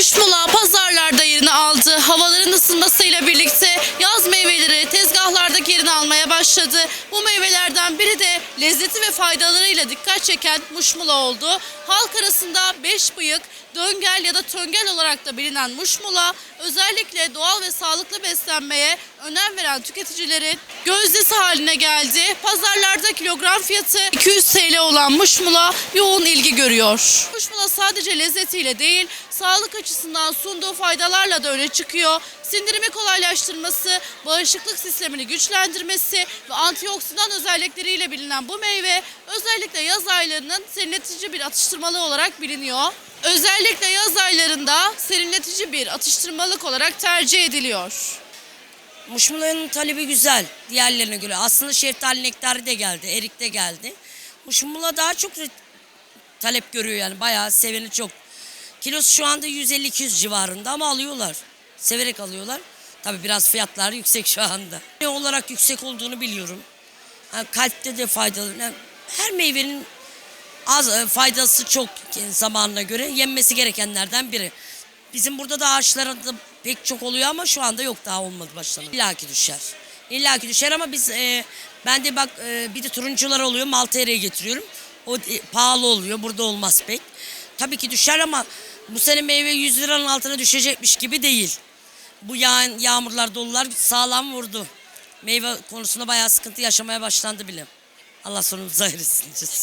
Muşmula pazarlarda yerini aldı. Havaların ısınmasıyla birlikte yaz meyveleri tezgahlardaki yerini almaya başladı. Bu meyvelerden biri de lezzeti ve faydalarıyla dikkat çeken muşmula oldu. Halk arasında beş bıyık, döngel ya da töngel olarak da bilinen muşmula özellikle doğal ve sağlıklı beslenmeye önem veren tüketicilerin gözdesi haline geldi. Pazarlarda kilogram fiyatı 200 TL olan muşmula yoğun ilgi görüyor. Muşmula sadece lezzetiyle değil, sağlık açısından sunduğu faydalarla da öne çıkıyor. Sindirimi kolaylaştırması, bağışıklık sistemini güçlendirmesi ve antioksidan özellikleriyle bilinen bu meyve özellikle yaz aylarının serinletici bir atıştırmalık olarak biliniyor. Özellikle yaz aylarında serinletici bir atıştırmalık olarak tercih ediliyor. Muşmula'nın talebi güzel diğerlerine göre. Aslında şeftali nektarı da geldi, erik de geldi. Muşmula daha çok talep görüyor yani bayağı seveni çok. Kilosu şu anda 150-200 civarında ama alıyorlar. Severek alıyorlar. Tabii biraz fiyatlar yüksek şu anda. Ne olarak yüksek olduğunu biliyorum. Ha, kalpte de faydalı. Yani her meyvenin az e, faydası çok zamanına göre yenmesi gerekenlerden biri. Bizim burada da ağaçlarında pek çok oluyor ama şu anda yok daha olmadı başlandı. İlla ki düşer. İlla ki düşer ama biz e, ben de bak e, bir de turuncular oluyor Maltere'ye getiriyorum. O e, pahalı oluyor burada olmaz pek. Tabii ki düşer ama bu sene meyve 100 liranın altına düşecekmiş gibi değil. Bu yağan yağmurlar dolular sağlam vurdu. Meyve konusunda bayağı sıkıntı yaşamaya başlandı bile. Allah sonumuzu hayır etsin.